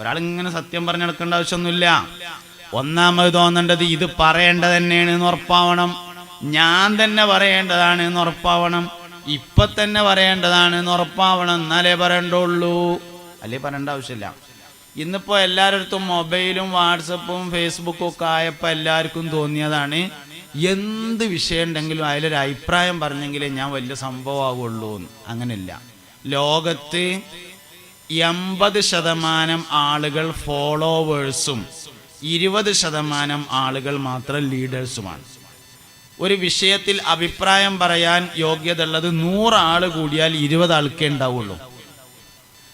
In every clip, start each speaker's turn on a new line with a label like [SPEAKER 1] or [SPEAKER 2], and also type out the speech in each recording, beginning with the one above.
[SPEAKER 1] ഒരാൾ ഇങ്ങനെ സത്യം പറഞ്ഞു നടക്കേണ്ട ആവശ്യമൊന്നുമില്ല. ഒന്നാമത് തോന്നേണ്ടത് ഇത് പറയേണ്ടത് തന്നെയാണ് എന്ന് ഉറപ്പാവണം. ഞാൻ തന്നെ പറയേണ്ടതാണ് എന്ന് ഉറപ്പാവണം. ഇപ്പൊ തന്നെ പറയേണ്ടതാണ് എന്ന് ഉറപ്പാവണം. എന്നാലേ പറയണ്ടുള്ളൂ. അല്ലേ പറയേണ്ട ആവശ്യമില്ല. ഇന്നിപ്പോ എല്ലാരടുത്തും മൊബൈലും വാട്സപ്പും ഫേസ്ബുക്കും ഒക്കെ ആയപ്പോൾ എല്ലാവർക്കും തോന്നിയതാണ് എന്ത് വിഷയം ഉണ്ടെങ്കിലും അതിലൊരു അഭിപ്രായം പറഞ്ഞെങ്കിലേ ഞാൻ വലിയ സംഭവമാകുള്ളൂ എന്ന്. ലോകത്ത് എൺപത് ശതമാനം ആളുകൾ ഫോളോവേഴ്സും ഇരുപത് ശതമാനം ആളുകൾ മാത്രം ലീഡേഴ്സുമാണ്. ഒരു വിഷയത്തിൽ അഭിപ്രായം പറയാൻ യോഗ്യത ഉള്ളത് ആൾ കൂടിയാൽ ഇരുപത് ആൾക്കേ ഉണ്ടാവുള്ളൂ.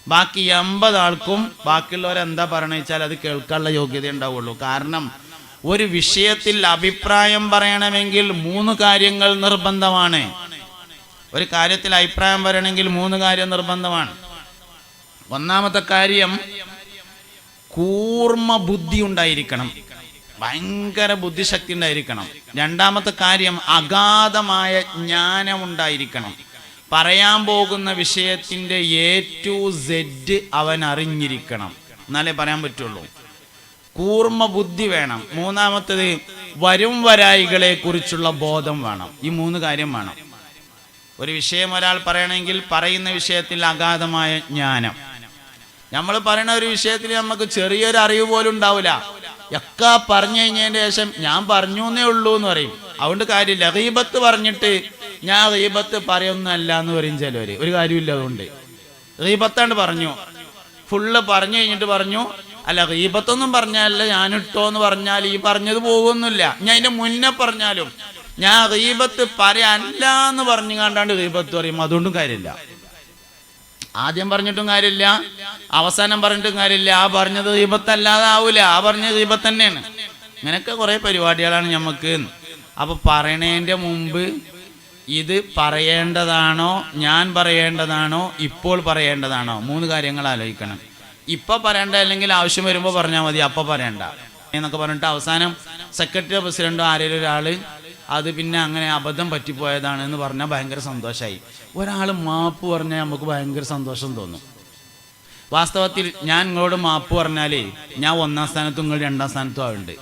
[SPEAKER 1] ബാക്കി എൺപത് ആൾക്കും ബാക്കിയുള്ളവരെന്താ പറയണ വെച്ചാൽ അത് കേൾക്കാനുള്ള യോഗ്യത ഉണ്ടാവുള്ളൂ. കാരണം ഒരു വിഷയത്തിൽ അഭിപ്രായം പറയണമെങ്കിൽ മൂന്ന് കാര്യങ്ങൾ നിർബന്ധമാണ്. ഒരു കാര്യത്തിൽ അഭിപ്രായം പറയണമെങ്കിൽ മൂന്ന് കാര്യം നിർബന്ധമാണ്. ഒന്നാമത്തെ കാര്യം കൂർമ്മ ബുദ്ധി ഉണ്ടായിരിക്കണം. ഭയങ്കര ബുദ്ധിശക്തി ഉണ്ടായിരിക്കണം. രണ്ടാമത്തെ കാര്യം അഗാധമായ ജ്ഞാനം ഉണ്ടായിരിക്കണം. പറയാൻ പോകുന്ന വിഷയത്തിന്റെ എ ടു സെഡ് അവൻ അറിഞ്ഞിരിക്കണം. എന്നാലേ പറയാൻ പറ്റുള്ളൂ. കൂർമ്മ ബുദ്ധി വേണം. മൂന്നാമത്തത് വരും വരായികളെ കുറിച്ചുള്ള ബോധം വേണം. ഈ മൂന്ന് കാര്യം വേണം. ഒരു വിഷയം ഒരാൾ പറയണമെങ്കിൽ പറയുന്ന വിഷയത്തിൽ അഗാധമായ ജ്ഞാനം. നമ്മൾ പറയുന്ന ഒരു വിഷയത്തിൽ നമുക്ക് ചെറിയൊരു അറിവ് പോലും ഉണ്ടാവില്ല. ഒക്കെ പറഞ്ഞു കഴിഞ്ഞതിന് ശേഷം ഞാൻ പറഞ്ഞു എന്നേ ഉള്ളൂ എന്ന് പറയും. അതുകൊണ്ട് കാര്യമില്ല. റീബത്ത് പറഞ്ഞിട്ട് ഞാൻ റീബത്ത് പറയുന്നല്ല എന്ന് പറയും ചിലവര് ഒരു കാര്യമില്ല അതുകൊണ്ട്. റീബത്താണ്ട് പറഞ്ഞു. ഫുള്ള് പറഞ്ഞു കഴിഞ്ഞിട്ട് പറഞ്ഞു അല്ല റീബത്തൊന്നും പറഞ്ഞാലല്ല ഞാൻ ഇട്ടോ എന്ന് പറഞ്ഞാൽ ഈ പറഞ്ഞത് പോകുന്നില്ല ഞാൻ അതിന്റെ മുന്നേ പറഞ്ഞാലും ഞാൻ റീബത്ത് പറയാനല്ല എന്ന് പറഞ്ഞു കണ്ടാണ്ട് റീബത്ത് പറയും. അതുകൊണ്ടും കാര്യമില്ല. ആദ്യം പറഞ്ഞിട്ടും കാര്യമില്ല. അവസാനം പറഞ്ഞിട്ടും കാര്യമില്ല. ആ പറഞ്ഞത് ദീപത്തല്ലാതെ ആവൂല. ആ പറഞ്ഞത് ദീപം തന്നെയാണ്. ഇങ്ങനെയൊക്കെ കുറെ പരിപാടികളാണ് നമുക്ക് അപ്പൊ പറയണേന്റെ മുമ്പ് ഇത് പറയേണ്ടതാണോ ഞാൻ പറയേണ്ടതാണോ ഇപ്പോൾ പറയേണ്ടതാണോ? മൂന്ന് കാര്യങ്ങൾ ആലോചിക്കണം. ഇപ്പൊ പറയണ്ട അല്ലെങ്കിൽ ആവശ്യം വരുമ്പോൾ പറഞ്ഞാൽ മതി. അപ്പൊ പറയണ്ട. എന്നൊക്കെ പറഞ്ഞിട്ട് അവസാനം സെക്രട്ടറി പ്രസിഡന്റോ ആരെങ്കിലും ഒരാൾ അത് പിന്നെ അങ്ങനെ അബദ്ധം പറ്റിപ്പോയതാണ് എന്ന് പറഞ്ഞാൽ ഭയങ്കര സന്തോഷമായി ഒരാൾ മാപ്പ് പറഞ്ഞാൽ നമുക്ക് ഭയങ്കര സന്തോഷം തോന്നും. വാസ്തവത്തിൽ ഞാൻ നിങ്ങളോട് മാപ്പ് പറഞ്ഞാലേ ഞാൻ ഒന്നാം സ്ഥാനത്തും നിങ്ങൾ രണ്ടാം സ്ഥാനത്തും ആവുന്നുണ്ട്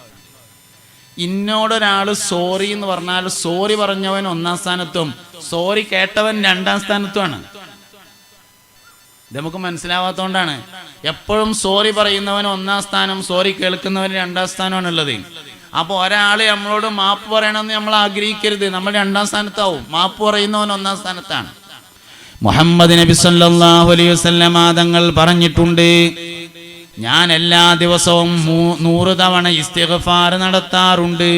[SPEAKER 1] ഇന്നോടൊരാൾ സോറി എന്ന് പറഞ്ഞാൽ സോറി പറഞ്ഞവൻ ഒന്നാം സ്ഥാനത്തും സോറി കേട്ടവൻ രണ്ടാം സ്ഥാനത്തുമാണ്. ഇത് നമുക്ക് മനസ്സിലാവാത്തതുകൊണ്ടാണ് എപ്പോഴും സോറി പറയുന്നവൻ ഒന്നാം സ്ഥാനം സോറി കേൾക്കുന്നവൻ രണ്ടാം സ്ഥാനമാണ് ഉള്ളത് അപ്പോൾ ഒരാൾ നമ്മളോട് മാപ്പ് പറയണമെന്ന് നമ്മൾ ആഗ്രഹിക്കരുത്. നമ്മൾ രണ്ടാം സ്ഥാനത്താവും. മാപ്പ് പറയുന്നവൻ ഒന്നാം സ്ഥാനത്താണ്. മുഹമ്മദ് നബി സല്ലല്ലാഹു അലൈഹി വസല്ലമ തങ്ങൾ പറഞ്ഞിട്ടുണ്ട് ഞാൻ എല്ലാ ദിവസവും നൂറ് തവണ ഇസ്തിഗ്ഫാർ നടത്താറുണ്ട്.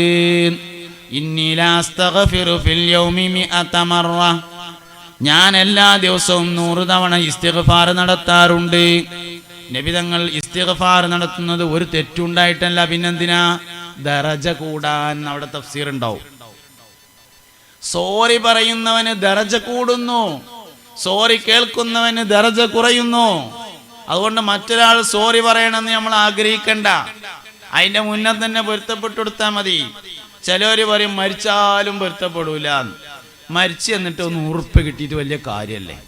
[SPEAKER 1] ഞാൻ എല്ലാ ദിവസവും നൂറ് തവണ ഇസ്തിഗ്ഫാർ നടത്താറുണ്ട്. നബി തങ്ങൾ ഇസ്തിഗ്ഫാർ നടത്തുന്നത് ഒരു തെറ്റുണ്ടായിട്ടല്ല. പിന്നെന്തിനാ? ദറജ കൂടാൻ അവിടെ തഫ്സീർ ഉണ്ടാവും. സോറി പറയുന്നവന് ദറജ കൂടുന്നു. സോറി കേൾക്കുന്നവന് ദറജ കുറയുന്നു. അതുകൊണ്ട് മറ്റൊരാൾ സോറി പറയണമെന്ന് നമ്മൾ ആഗ്രഹിക്കണ്ട. അതിന്റെ മുന്നേ തന്നെ പൊരുത്തപ്പെട്ടെടുത്താൽ മതി. ചിലവര് പറയും മരിച്ചാലും പൊരുത്തപ്പെടൂല. മരിച്ചു എന്നിട്ട് ഒന്ന് ഉറുപ്പ് കിട്ടിയിട്ട് വലിയ കാര്യല്ലേ.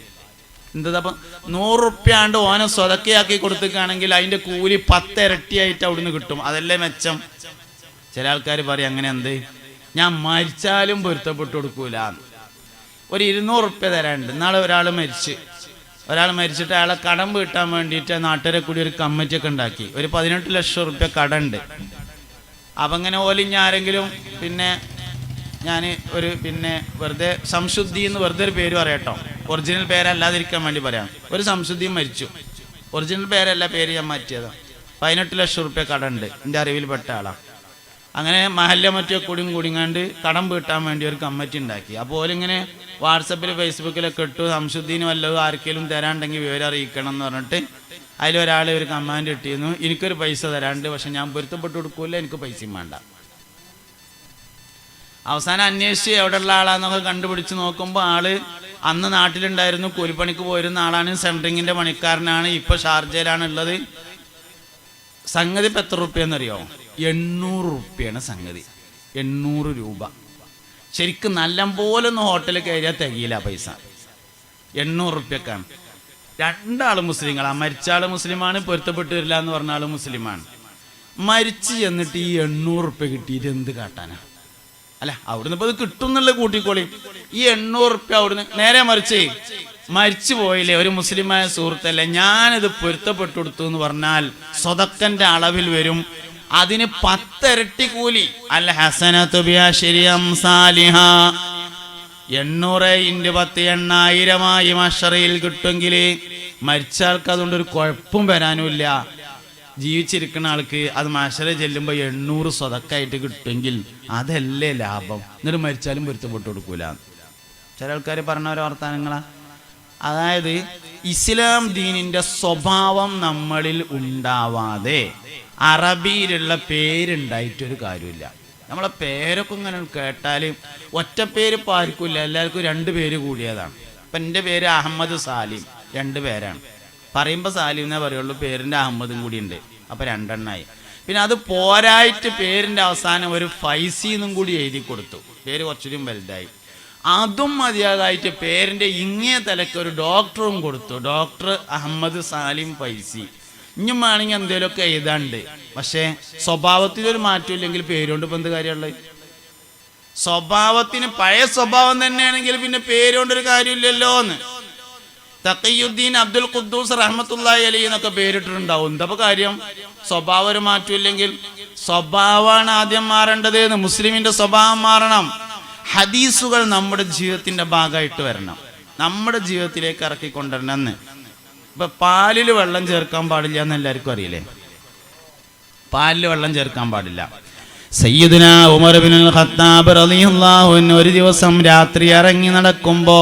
[SPEAKER 1] എന്താ അപ്പം നൂറുപ്യാണ്ട് ഓനെ സ്വതക്കയാക്കി കൊടുത്തുകയാണെങ്കിൽ അതിന്റെ കൂലി പത്തിരട്ടിയായിട്ട് അവിടുന്ന് കിട്ടും. അതല്ലേ മെച്ചം? ചില ആൾക്കാർ പറയും അങ്ങനെ എന്ത്? ഞാൻ മരിച്ചാലും പൊരുത്തപ്പെട്ടു കൊടുക്കൂല. ഒരു ഇരുന്നൂറ് ഉറുപ്യ തരാനുണ്ട്. നാളെ ഒരാൾ മരിച്ച്. ഒരാൾ മരിച്ചിട്ട് അയാളെ കടം വീട്ടാൻ വേണ്ടിയിട്ട് നാട്ടുകാരെ കൂടി ഒരു കമ്മിറ്റിയൊക്കെ ഉണ്ടാക്കി. ഒരു പതിനെട്ട് ലക്ഷം ഉറുപ്യ കടമുണ്ട് അപ്പം അങ്ങനെ ഓലിഞ്ഞ ആരെങ്കിലും പിന്നെ ഞാൻ ഒരു പിന്നെ വെറുതെ സംശുദ്ധി എന്ന് വെറുതെ ഒരു പേര് പറയട്ടോ ഒറിജിനൽ പേരല്ലാതിരിക്കാൻ വേണ്ടി പറയാം. ഒരു സംശുദ്ധിയും മരിച്ചു. ഒറിജിനൽ പേരല്ല പേര് ഞാൻ മാറ്റിയതാണ് പതിനെട്ട് ലക്ഷം ഉറുപ്യ കടമുണ്ട് എന്റെ അറിവിൽപ്പെട്ട ആളാണ് അങ്ങനെ മഹല്ല മറ്റോ കൂടിയും കൂടിങ്ങാണ്ട് കടം വീട്ടാൻ വേണ്ടി ഒരു കമ്മിറ്റി ഉണ്ടാക്കി. അപ്പോൾ ഇങ്ങനെ വാട്സപ്പിൽ ഫേസ്ബുക്കിലൊക്കെ ഇട്ടു സംശുദ്ധീന് വല്ലതും ആർക്കെങ്കിലും തരാണ്ടെങ്കിൽ വിവരം അറിയിക്കണം എന്ന് പറഞ്ഞിട്ട് അതിലൊരാൾ ഒരു കമാൻഡ് ഇട്ടിരുന്നു. എനിക്കൊരു പൈസ തരാണ്ട് പക്ഷെ ഞാൻ പൊരുത്തപ്പെട്ട് കൊടുക്കൂല എനിക്ക് പൈസയും വേണ്ട. അവസാനം അന്വേഷിച്ച് എവിടെയുള്ള ആളാന്നൊക്കെ കണ്ടുപിടിച്ച് നോക്കുമ്പോൾ ആൾ അന്ന് നാട്ടിലുണ്ടായിരുന്നു കൂലിപ്പണിക്ക് പോയിരുന്ന ആളാണ് സെൻട്രിങ്ങിന്റെ പണിക്കാരനാണ് ഇപ്പൊ ഷാർജയിലാണ് ഉള്ളത് സംഗതി ഇപ്പം എത്ര റുപ്യെന്നറിയോ? എണ്ണൂറ് റുപ്യാണ് സംഗതി. എണ്ണൂറ് രൂപ. ശരിക്കും നല്ലപോലെ ഒന്ന് ഹോട്ടലിൽ കയറിയാൽ തികയില്ല പൈസ. എണ്ണൂറ് റുപ്യക്കാണ്. രണ്ടാളും മുസ്ലിങ്ങളാണ് മരിച്ച ആൾ മുസ്ലിമാണ് പൊരുത്തപ്പെട്ട് വരില്ല എന്ന് പറഞ്ഞ ആൾ മുസ്ലിമാണ്. മരിച്ചു ചെന്നിട്ട് ഈ എണ്ണൂറ് റുപ്യ കിട്ടിയിട്ട് എന്ത് കാട്ടാനാ? അല്ല അവിടുന്ന് ഇപ്പോൾ ഇത് കിട്ടും എന്നുള്ള കൂട്ടിക്കോളി. ഈ എണ്ണൂറ് റുപ്യ അവിടുന്ന് നേരെ മറിച്ച് മരിച്ചു പോയില്ലേ? ഒരു മുസ്ലിമായ സുഹൃത്തല്ലേ? ഞാനിത് പൊരുത്തപ്പെട്ടു കൊടുത്തു എന്ന് പറഞ്ഞാൽ സ്വതക്കന്റെ അളവിൽ വരും. അതിന് പത്തിരട്ടി കൂലി. അൽ സാലിഹ. എണ്ണൂറ് ഇന്റു പത്ത് എണ്ണായിരമായി മഷറയിൽ കിട്ടുമെങ്കിൽ മരിച്ച ആൾക്ക് അതുകൊണ്ട് ഒരു കുഴപ്പം വരാനുമില്ല. ജീവിച്ചിരിക്കുന്ന ആൾക്ക് അത് മഷറ ചെല്ലുമ്പോൾ എണ്ണൂറ് സ്വതക്കായിട്ട് കിട്ടുമെങ്കിൽ അതല്ലേ ലാഭം. എന്നിട്ട് മരിച്ചാലും പൊരുത്തപ്പെട്ടു കൊടുക്കൂല ചില ആൾക്കാർ പറഞ്ഞ ഓരോ വർത്തമാനങ്ങളാ. അതായത് ഇസ്ലാം ദീനിന്റെ സ്വഭാവം നമ്മളിൽ ഉണ്ടാവാതെ അറബിയിലുള്ള പേരുണ്ടായിട്ടൊരു കാര്യമില്ല. നമ്മളെ പേരൊക്കെ ഇങ്ങനെ കേട്ടാൽ ഒറ്റ പേര് ഇപ്പം ആർക്കുമില്ല എല്ലാവർക്കും രണ്ട് പേര് കൂടിയതാണ്. ഇപ്പം എന്റെ പേര് അഹമ്മദ് സാലിം. രണ്ട് പേരാണ്. പറയുമ്പോൾ സാലിം എന്നേ പറയുള്ളൂ. പേരിന്റെ അഹമ്മദും കൂടി ഉണ്ട്. അപ്പം രണ്ടെണ്ണമായി പിന്നെ അത് പോരായിട്ട് പേരിന്റെ അവസാനം ഒരു ഫൈസി എന്നും കൂടി എഴുതി കൊടുത്തു. പേര് കുറച്ചുകൂടി വലുതായി. അതും മതിയാകായിട്ട് പേരിന്റെ ഇങ്ങേ തലക്ക് ഒരു ഡോക്ടറും കൊടുത്തു. ഡോക്ടർ അഹമ്മദ് സാലിം ഫൈസി. ഇനിയും വേണമെങ്കിൽ എന്തെങ്കിലുമൊക്കെ എഴുതാണ്ട്. പക്ഷേ സ്വഭാവത്തിലൊരു മാറ്റമില്ലെങ്കിൽ പേരുകൊണ്ട് ഇപ്പം എന്ത് കാര്യമുള്ളത്? സ്വഭാവത്തിന് പഴയ സ്വഭാവം തന്നെയാണെങ്കിൽ പിന്നെ പേരുകൊണ്ടൊരു കാര്യമില്ലല്ലോ എന്ന് തക്കയുദ്ദീൻ അബ്ദുൽ ഖുദ്ദൂസ് റഹ്മത്തുള്ളാഹി അലി എന്നൊക്കെ പേരിട്ടിട്ടുണ്ടാവും. എന്താ കാര്യം? സ്വഭാവം ഒരു മാറ്റമില്ലെങ്കിൽ സ്വഭാവമാണ് ആദ്യം മാറേണ്ടത് മുസ്ലിമിന്റെ സ്വഭാവം മാറണം. ഹദീസുകൾ നമ്മുടെ ജീവിതത്തിന്റെ ഭാഗമായിട്ട് വരണം. നമ്മുടെ ജീവിതത്തിലേക്ക് ഇറക്കി കൊണ്ടുവരണം എന്ന്. ഇപ്പൊ പാലിൽ വെള്ളം ചേർക്കാൻ പാടില്ല എന്ന് എല്ലാവർക്കും അറിയില്ലേ? പാലിൽ വെള്ളം ചേർക്കാൻ പാടില്ല. സയ്യിദുന ഉമർ ബിൻ ഖത്താബ് റളിയല്ലാഹു അൻഹു ഒരു ദിവസം രാത്രി ഇറങ്ങി നടക്കുമ്പോ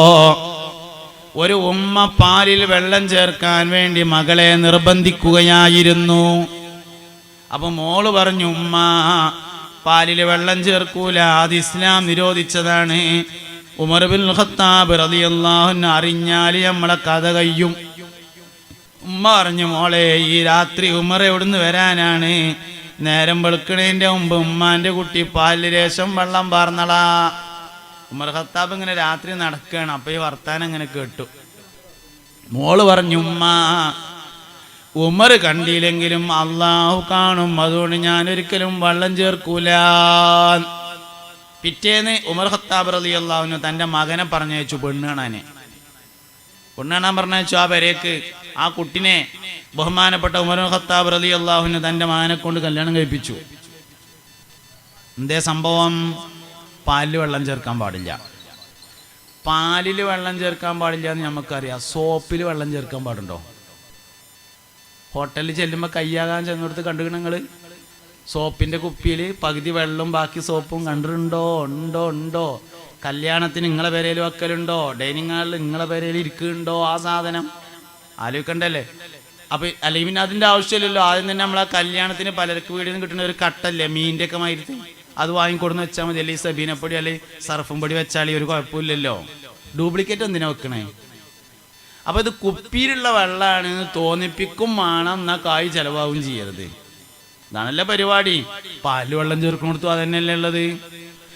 [SPEAKER 1] ഒരു ഉമ്മ പാലിൽ വെള്ളം ചേർക്കാൻ വേണ്ടി മകളെ നിർബന്ധിക്കുകയായിരുന്നു. അപ്പൊ മോൾ പറഞ്ഞു ഉമ്മ പാലിൽ വെള്ളം ചേർക്കൂല. അത് ഇസ്ലാം നിരോധിച്ചതാണ്. ഉമർ ബിൻ ഖത്താബ് റളിയല്ലാഹു അറിഞ്ഞാൽ നമ്മളെ കഥ കയ്യും ഉമ്മ പറഞ്ഞു മോളെ ഈ രാത്രി ഉമർ എവിടുന്ന് വരാനാണ്? നേരം വെളുക്കണേന്റെ മുമ്പ് ഉമ്മാന്റെ കുട്ടി പാലിൽ രേഷം വെള്ളം പാർന്നളാ. ഉമർ ഖത്താബ് ഇങ്ങനെ രാത്രി നടക്കുകയാണ് അപ്പൊ ഈ വർത്താനം ഇങ്ങനെ കേട്ടു. മോൾ പറഞ്ഞു ഉമ്മ ഉമർ കണ്ടില്ലെങ്കിലും അള്ളാഹു കാണും. അതുകൊണ്ട് ഞാൻ ഒരിക്കലും വള്ളം ചേർക്കൂല. പിറ്റേന്ന് ഉമർ ഖത്താബ് റലി അള്ളാഹുന് തന്റെ മകനെ പറഞ്ഞയച്ചു പെണ്ണുകാണാനെ പെണ്ണുകാണാൻ പെണ്ണ് പറഞ്ഞയച്ചു ആ പെരേക്ക്. ആ കുട്ടിനെ ബഹുമാനപ്പെട്ട ഉമർ ഖത്താബ് റലി അള്ളാഹുവിന് തന്റെ മകനെ കൊണ്ട് കല്യാണം കഴിപ്പിച്ചു. എന്തേ സംഭവം? പാലിൽ വെള്ളം ചേർക്കാൻ പാടില്ല. പാലിൽ വെള്ളം ചേർക്കാൻ പാടില്ല എന്ന് നമുക്കറിയാം. സോപ്പിൽ വെള്ളം ചേർക്കാൻ പാടുണ്ടോ? ഹോട്ടലിൽ ചെല്ലുമ്പോൾ കയ്യാകാൻ ചെന്നിടത്ത് കണ്ടുകണ നിങ്ങൾ സോപ്പിന്റെ കുപ്പിയിൽ പകുതി വെള്ളവും ബാക്കി സോപ്പും കണ്ടിട്ടുണ്ടോ? ഉണ്ടോ? ഉണ്ടോ? കല്യാണത്തിന് നിങ്ങളെ പേരയിൽ വെക്കലുണ്ടോ? ഡൈനിങ് ഹാളിൽ നിങ്ങളെ പേരയിൽ ഇരിക്കുന്നുണ്ടോ ആ സാധനം? ആലോചിക്കണ്ടല്ലേ? അപ്പൊ അല്ലെങ്കിൽ പിന്നെ അതിന്റെ ആവശ്യമില്ലല്ലോ. ആദ്യം തന്നെ നമ്മൾ ആ കല്യാണത്തിന് പലർക്ക് വീടിൽ നിന്ന് കിട്ടുന്ന ഒരു കട്ടല്ലേ? മീന്റെ ഒക്കെ മാതിരി അത് വാങ്ങിക്കൊടുന്ന് വെച്ചാൽ മതി. അല്ലെങ്കിൽ സബീനപ്പൊടി അല്ലെങ്കിൽ സർഫും പൊടി വെച്ചാൽ ഒരു കുഴപ്പമില്ലല്ലോ. ഡ്യൂപ്ലിക്കേറ്റ് എന്തിനാ വെക്കണേ? അപ്പൊ ഇത് കുപ്പിയിലുള്ള വെള്ളമാണ്. തോന്നിപ്പിക്കും വേണം എന്നാ കായ് ചെലവാകും ചെയ്യരുത്. ഇതാണല്ലേ പരിപാടി. പാലിൽ വെള്ളം ചേർക്കും കൊടുത്തു അതന്നെയല്ലേ ഉള്ളത്.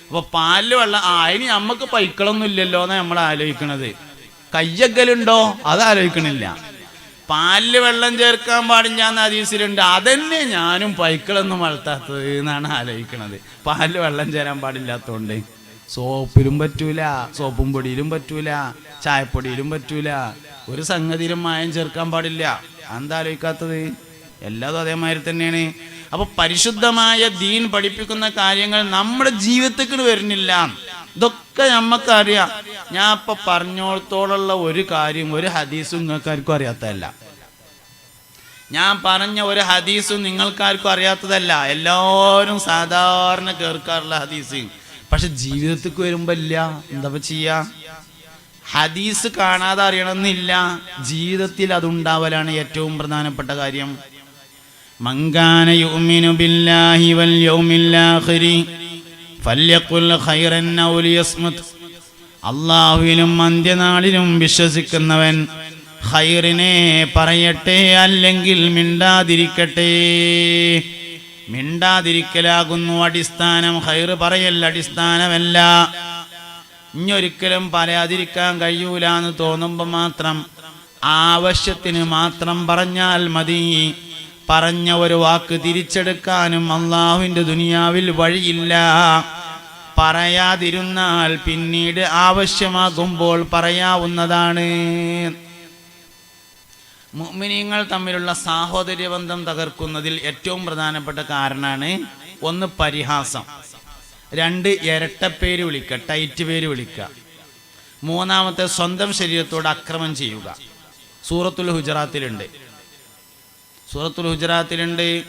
[SPEAKER 1] അപ്പോൾ പാലിൽ വെള്ളം ആ ഇനി നമുക്ക് പൈക്കളൊന്നും ഇല്ലല്ലോ എന്നാ നമ്മൾ ആലോചിക്കണത്. കയ്യക്കലുണ്ടോ അത് ആലോചിക്കണില്ല. പാലിൽ വെള്ളം ചേർക്കാൻ പാടില്ല എന്ന് അതീസിലുണ്ട്. അതന്നെ ഞാനും പൈക്കളൊന്നും വളർത്താത്തത് എന്നാണ് ആലോചിക്കണത്. പാലിൽ വെള്ളം ചേരാൻ പാടില്ലാത്തതുകൊണ്ട് സോപ്പിലും പറ്റൂല സോപ്പും പൊടിയിലും പറ്റൂല ചായപ്പൊടിയിലും പറ്റൂല. ഒരു സംഗതിയിലും മായം ചേർക്കാൻ പാടില്ല. എന്താലോചിക്കാത്തത് എല്ലാതും അതേമാതിരി തന്നെയാണ്. അപ്പൊ പരിശുദ്ധമായ ദീൻ പഠിപ്പിക്കുന്ന കാര്യങ്ങൾ നമ്മുടെ ജീവിതത്തിൽ വരുന്നില്ല. ഇതൊക്കെ നമ്മക്കറിയാം. ഞാൻ ഇപ്പൊ പറഞ്ഞോളത്തോടുള്ള ഒരു കാര്യം ഒരു ഹദീസും നിങ്ങൾക്കാർക്കും അറിയാത്തതല്ല. ഞാൻ പറഞ്ഞ ഒരു ഹദീസും നിങ്ങൾക്കാർക്കും അറിയാത്തതല്ല. എല്ലാവരും സാധാരണ കേൾക്കാറുള്ള ഹദീസ്. പക്ഷെ ജീവിതത്തിൽ വരുമ്പോ ഇല്ല. എന്താ ചെയ്യാ? ഹദീസ് കാണാതെ അറിയണമെന്നില്ല ജീവിതത്തിൽ അതുണ്ടാവലാണ് ഏറ്റവും പ്രധാനപ്പെട്ട കാര്യം. മങ്കാന യുമിനു ബില്ലാഹി വൽ യൗമിൽ ആഖിരി ഫല്യഖുൽ ഖൈറൻ ഔ ലിയസ്മുത്. അള്ളാഹുവിലും അന്ത്യനാളിലും വിശ്വസിക്കുന്നവൻ ഖൈറിനെ പറയട്ടെ അല്ലെങ്കിൽ മിണ്ടാതിരിക്കട്ടെ. മിണ്ടാതിരിക്കലാകുന്നു അടിസ്ഥാനം. ഖൈർ പറയൽ അടിസ്ഥാനമല്ല. ഇനിയൊരിക്കലും പറയാതിരിക്കാൻ കഴിയൂല എന്ന് തോന്നുമ്പോൾ മാത്രം ആവശ്യത്തിന് മാത്രം പറഞ്ഞാൽ മതി. പറഞ്ഞ ഒരു വാക്ക് തിരിച്ചെടുക്കാനും അള്ളാഹുവിന്റെ ദുനിയാവിൽ വഴിയില്ല. പറയാതിരുന്നാൽ പിന്നീട് ആവശ്യമാകുമ്പോൾ പറയാവുന്നതാണ്. മുഅ്മിനീങ്ങൾ തമ്മിലുള്ള സാഹോദര്യ ബന്ധം തകർക്കുന്നതിൽ ഏറ്റവും പ്രധാനപ്പെട്ട കാരണമാണ് ഒന്ന് പരിഹാസം. രണ്ട് ഇരട്ടപ്പേര് വിളിക്കുക ടൈറ്റ് പേര് വിളിക്കുക. മൂന്നാമത്തെ സ്വന്തം ശരീരത്തോട് അക്രമം ചെയ്യുക. സൂറത്തുൽ ഹുജറാത്തിലുണ്ട്. സൂറത്തുൽ ഹുജറാത്തിലുണ്ട്.